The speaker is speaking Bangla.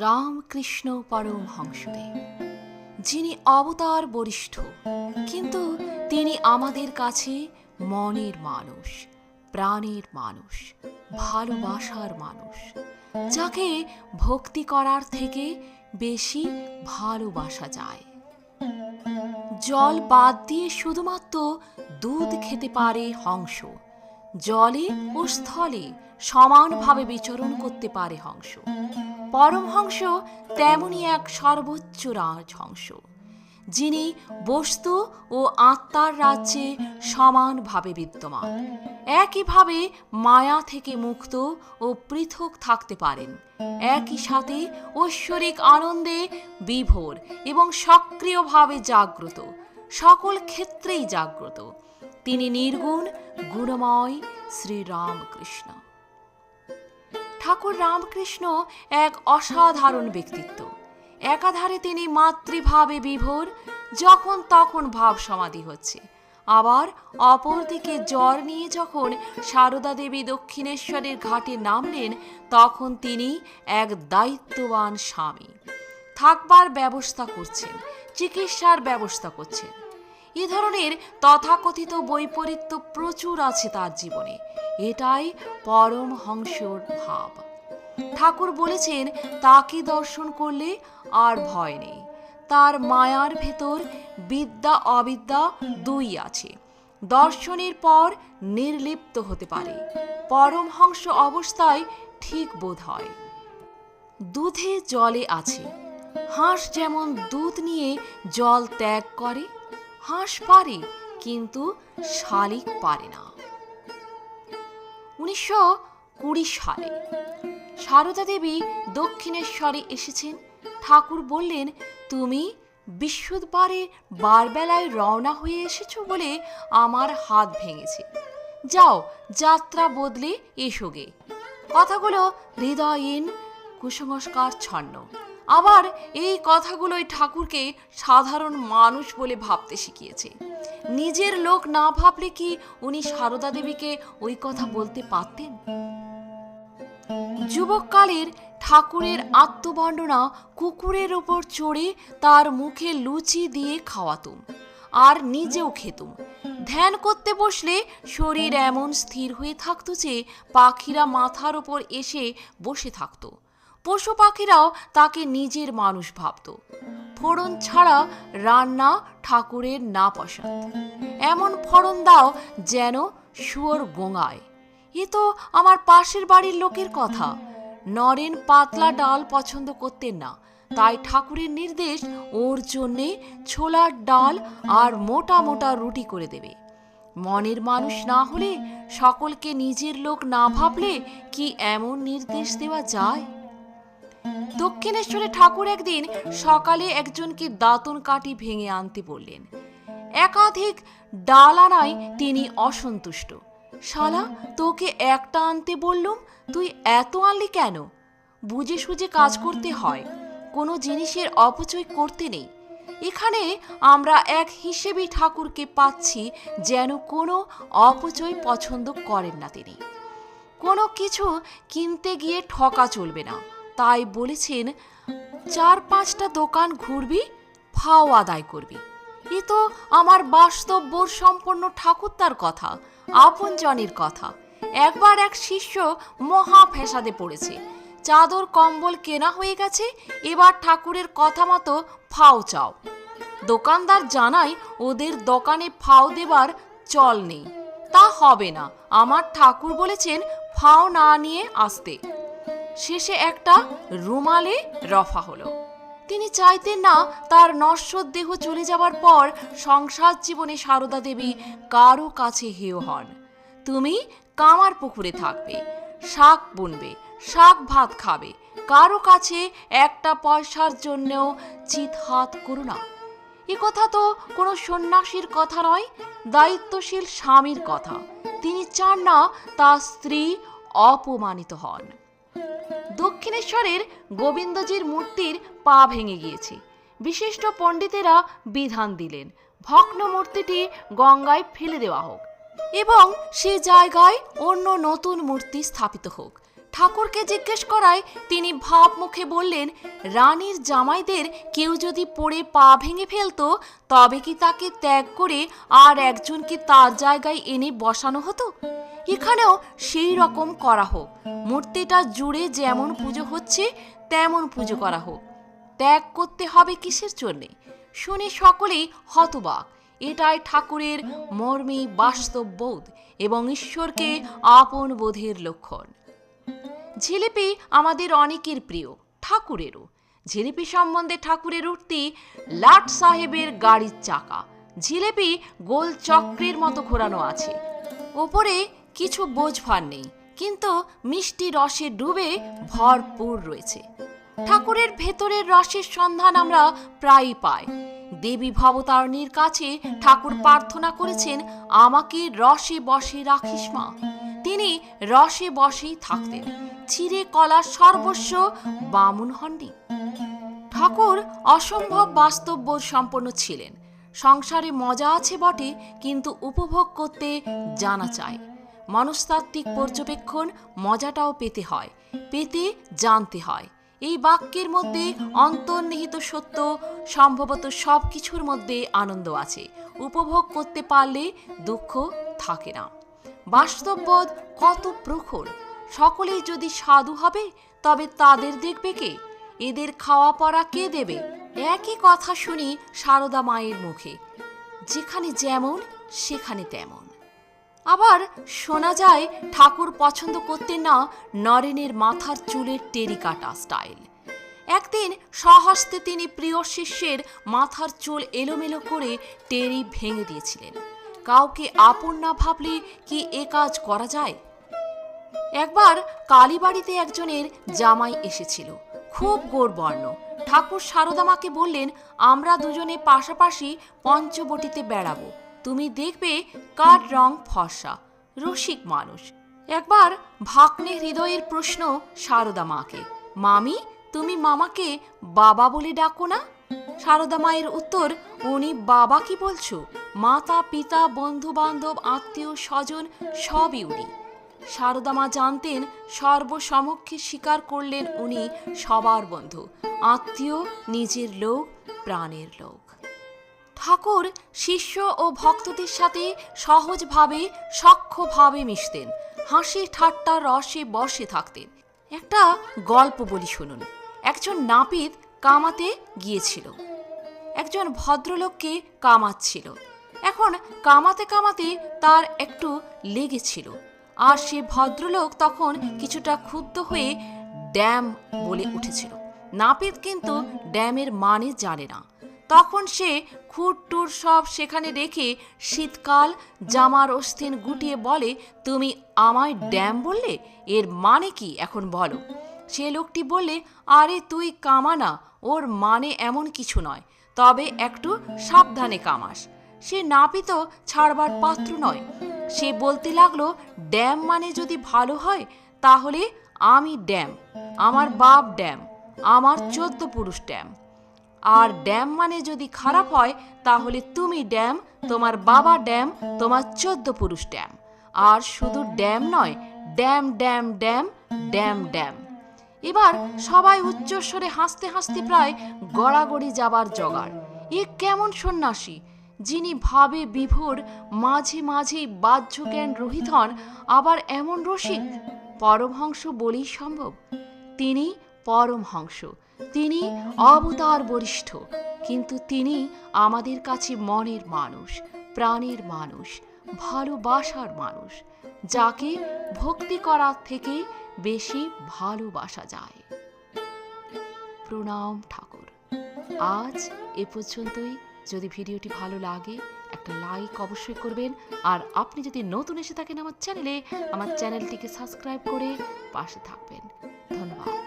রামকৃষ্ণ পরম পরমহংসদেব, যিনি অবতার বরিষ্ঠ, কিন্তু তিনি আমাদের কাছে মনের মানুষ, প্রাণের মানুষ, ভালোবাসার মানুষ, যাকে ভক্তি করার থেকে বেশি ভালোবাসা যায়। জল বাদ দিয়ে শুধুমাত্র দুধ খেতে পারে হংস জলে ও স্থলে সমানভাবে বিচরণ করতে পারে হংস। পরমহংস তেমনই এক সর্বোচ্চ রাজহংস, যিনি বস্তু ও আত্মার রাজ্যে সমানভাবে বিদ্যমান। একইভাবে মায়া থেকে মুক্ত ও পৃথক থাকতে পারেন। একই সাথে ঐশ্বরিক আনন্দে বিভোর এবং সক্রিয়ভাবে জাগ্রত, সকল ক্ষেত্রেই জাগ্রত। তিনি নির্গুণ গুণময় শ্রীরামকৃষ্ণ ঠাকুর রামকৃষ্ণ এক অসাধারণ ব্যক্তিত্ব একাধারে তিনি মাতৃভাবে বিভোর, যখন তখন ভাব সমাধি হচ্ছে। আবার অপরদিকে জ্বর নিয়ে যখন সারদা দেবী দক্ষিণেশ্বরের ঘাটে নামলেন, তখন তিনি এক দায়িত্ববান স্বামী। থাকবার ব্যবস্থা করছেন, চিকিৎসার ব্যবস্থা করছেন। এ ধরনের তথাকথিত বৈপরীত্য প্রচুর আছে তার জীবনে। এটাই পরমহংসর ভাব। ঠাকুর বলেছেন, তাকে দর্শন করলে আর ভয় নেই। তার মায়ার ভেতর বিদ্যা অবিদ্যা দুই আছে। দর্শনের পর নির্লিপ্ত হতে পারে। পরমহংস অবস্থায় ঠিক বোধ হয়। দুধে জলে আছে। হাঁস যেমন দুধ নিয়ে জল ত্যাগ করে হাঁস পারে, কিন্তু শালিক পারে না। উনিশশো কুড়ি সালে সারদা দেবী দক্ষিণেশ্বরে এসেছেন। ঠাকুর বললেন, তুমি বিশুদ্ধবারে বারবেলায় রওনা হয়ে এসেছ বলে আমার হাত ভেঙেছে। যাও, যাত্রা বদলে এসো গে। কথাগুলো হৃদয়হীন কুসংস্কার ছন্ন আবার এই কথাগুলোই ঠাকুরকে সাধারণ মানুষ বলে ভাবতে শিখিয়েছে। নিজের লোক না ভাবলে কি উনি সারদা দেবীকে ওই কথা বলতে পারতেন? যুবককালের ঠাকুরের আত্মবর্ণনা কুকুরের ওপর চড়ে তার মুখে লুচি দিয়ে খাওয়াতুম, আর নিজেও খেতুম। ধ্যান করতে বসলে শরীর এমন স্থির হয়ে থাকতো যে পাখিরা মাথার ওপর এসে বসে থাকতো। পশু পাখিরাও তাকে নিজের মানুষ ভাবত। ফোড়ন ছাড়া রান্না ঠাকুরের না পছন্দ এমন ফোড়ন দাও যেন শুয়োর গোঙায়। এ তো আমার পাশের বাড়ির লোকের কথা। নরেন পাতলা ডাল পছন্দ করতেন না। তাই ঠাকুরের নির্দেশ ওর জন্যে ছোলার ডাল আর মোটা মোটা রুটি করে দেবে। মনের মানুষ না হলে সকলকে নিজের লোক না ভাবলে কি এমন নির্দেশ দেওয়া যায়? দক্ষিণেশ্বরে ঠাকুর একদিন সকালে একজনকে দাঁতন কাঠি ভেঙে আনতে বললেন, একাধিক ডাল আনায় তিনি অসন্তুষ্ট। শালা, তোকে একটা আনতে বললুম, তুই এত আনলি কেন? বুঝে সুঝে কাজ করতে হয়, কোনো জিনিসের অপচয় করতে নেই। এখানে আমরা এক হিসেবেই ঠাকুরকে পাচ্ছি যেন কোনো অপচয় পছন্দ করেন না তিনি। কোনো কিছু কিনতে গিয়ে ঠকা চলবে না। তাই বলেছেন, চার পাঁচটা দোকান ঘুরবি, ফাও আদায় করবি। এ তো আমার বাস্তব বোধ সম্পন্ন ঠাকুর তার কথা আপনজনের কথা। একবার এক শিষ্য মহা ফেসাদে পড়েছে। চাদর কম্বল কেনা হয়ে গেছে, এবার ঠাকুরের কথা মতো ফাও চাও। দোকানদার জানায়, ওদের দোকানে ফাও দেবার চল নেই। তা হবে না। আমার ঠাকুর বলেছেন, ফাও না নিয়ে আসতে। শেষে একটা রুমালে রফা হলো। তিনি চাইতেন না তার নশ্বর দেহ চলে যাবার পর সংসার জীবনে সারদা দেবী কারও কাছে হেয় হন। তুমি কামার পুকুরে থাকবে, শাক বুনবে, শাক ভাত খাবে, কারও কাছে একটা পয়সার জন্যও চিত হাত করো না। এ কথা তো কোনো সন্ন্যাসীর কথা নয়, দায়িত্বশীল স্বামীর কথা। তিনি চান না তার স্ত্রী অপমানিত হন। দক্ষিণেশ্বরের গোবিন্দজির মূর্তির পা ভেঙে গিয়েছে। বিশিষ্ট পণ্ডিতেরা বিধান দিলেন, ভগ্ন মূর্তিটি গঙ্গায় ফেলে দেওয়া হোক এবং সে জায়গায় অন্য নতুন মূর্তি স্থাপিত হোক। ঠাকুরকে জিজ্ঞেস করায় তিনি ভাব মুখে বললেন, রানীর জামাইদের কেউ যদি পড়ে পা ভেঙে ফেলত, তবে কি তাকে ত্যাগ করে আর একজনকে তার জায়গায় এনে বসানো হতো? এখানেও সেই রকম করা হোক। মূর্তিটা জুড়ে যেমন পুজো হচ্ছে, তেমন পুজো করা হোক। ত্যাগ করতে হবে কিসের জন্যে? শুনে সকলেই হতবাক। এটাই ঠাকুরের মর্মী বাস্তব বোধ এবং ঈশ্বরকে আপন বোধের লক্ষণ। জিলিপি আমাদের অনেকের প্রিয়, ঠাকুরেরও। জিলিপি সম্বন্ধে ঠাকুরের উঠতি লাট সাহেবের গাড়ির চাকা। জিলিপি গোল চক্রের মতো ঘোরানো আছে। ওপরে কিছু বোঝভার নেই, কিন্তু মিষ্টি রসে ডুবে ভরপুর রয়েছে। ঠাকুরের ভেতরের রসের সন্ধান আমরা প্রায়ই পাই। দেবী ভবতারণীর কাছে ঠাকুর প্রার্থনা করেছেন, আমাকে রসে বসে রাখিস মা। তিনি রসে বসেই থাকতেন। চিরে কলা সর্বস্ব বামুন হন্ডি ঠাকুর অসম্ভব বাস্তব্য সম্পন্ন ছিলেন। সংসারে মজা আছে বটে, কিন্তু উপভোগ করতে জানা চায় মনস্তাত্ত্বিক পর্যবেক্ষণ মজাটাও পেতে হয়, পেতে জানতে হয়। এই বাক্যের মধ্যে অন্তর্নিহিত সত্য সম্ভবত সব কিছুর মধ্যে আনন্দ আছে। উপভোগ করতে পারলে দুঃখ থাকে না। বাস্তববোধ কত প্রখর। সকলেই যদি সাধু হবে, তবে তাদের দেখবে কে? এদের খাওয়া পড়া কে দেবে? একই কথা শুনি সারদা মায়ের মুখে। যেখানে যেমন, সেখানে তেমন। আবার শোনা যায়, ঠাকুর পছন্দ করতেন না নরেনের মাথার চুলের টেরিকাটা স্টাইল। একদিন সহস্তে তিনি প্রিয় শিষ্যের মাথার চুল এলোমেলো করে টেরি ভেঙে দিয়েছিলেন। কাউকে আপন না ভাবলে কি এ কাজ করা যায়? একবার কালীবাড়িতে একজনের জামাই এসেছিল, খুব গোরবর্ণ। ঠাকুর সারদামাকে বললেন, আমরা দুজনে পাশাপাশি পঞ্চবটিতে বেড়াবো। তুমি দেখবে কার রং ফর্সা, রসিক মানুষ। একবার ভাগ্নে হৃদয়ের প্রশ্ন সারদা মাকে, মামি, তুমি মামাকে বাবা বলে ডাকো না? সারদা মায়ের উত্তর, উনি বাবা কি বলছো? মাতা, পিতা বন্ধু বান্ধব আত্মীয়, স্বজন, সবই উনি। সারদা মা জানতেন, সর্বসমক্ষে স্বীকার করলেন উনি সবার বন্ধু, আত্মীয়, নিজের লোক, প্রাণের লোক। ঠাকুর শিষ্য ও ভক্তদের সাথে সহজভাবে সক্ষভাবে মিশতেন, হাসি, ঠাট্টা, রসে বসে থাকতেন। একটা গল্প বলি শুনুন। একজন নাপিত কামাতে গিয়েছিল। একজন ভদ্রলোককে কামাচ্ছিল। এখন কামাতে কামাতে তার একটু লেগেছিল। আর সে ভদ্রলোক তখন কিছুটা ক্ষুব্ধ হয়ে ড্যাম বলে উঠেছিল। নাপিত কিন্তু ড্যামের মানে জানে না। তখন সে খুঁটটুর সব সেখানে রেখে শীতকাল জামার অস্থিন গুটিয়ে বলে, তুমি আমায় ড্যাম বললে? এর মানে কি? এখন বলো। সে লোকটি বললে, আরে তুই কামানা, ওর মানে এমন কিছু নয়, তবে একটু সাবধানে কামাস। সে নাপিত ছাড়বার পাত্র নয়। সে বলতে লাগল, ড্যাম মানে যদি ভালো হয়, তাহলে আমি ড্যাম, আমার বাপ ড্যাম, আমার চোদ্দ পুরুষ ড্যাম। আর ড্যাম মানে যদি খারাপ হয়, তাহলে তুমি ড্যাম, তোমার বাবা ড্যাম, তোমার চোদ্দ পুরুষ ড্যাম। আর শুধু ড্যাম নয়, dam dam dam dam dam. এবার সবাই উচ্চস্বরে হাসতে হাসতে প্রায় গড়াগড়ি যাবার জগাড়। এ কেমন সন্ন্যাসী, যিনি ভাবে বিভোর, মাঝে মাঝেই বাহ্য জ্ঞান রহিত হন, আবার এমন রসিক? পরমহংস বলেই সম্ভব। তিনি পরমহংস, তিনি অবতার বরিষ্ঠ, কিন্তু তিনি আমাদের কাছে মনের মানুষ, প্রাণের মানুষ, ভালোবাসার মানুষ, যাকে ভক্তি করার থেকে বেশি ভালোবাসা যায়। প্রণাম ঠাকুর। আজ এ পর্যন্তই। যদি ভিডিওটি ভালো লাগে, একটা লাইক অবশ্যই করবেন। আর আপনি যদি নতুন এসে থাকেন আমার চ্যানেলে, আমার চ্যানেলটিকে সাবস্ক্রাইব করে পাশে থাকবেন। ধন্যবাদ।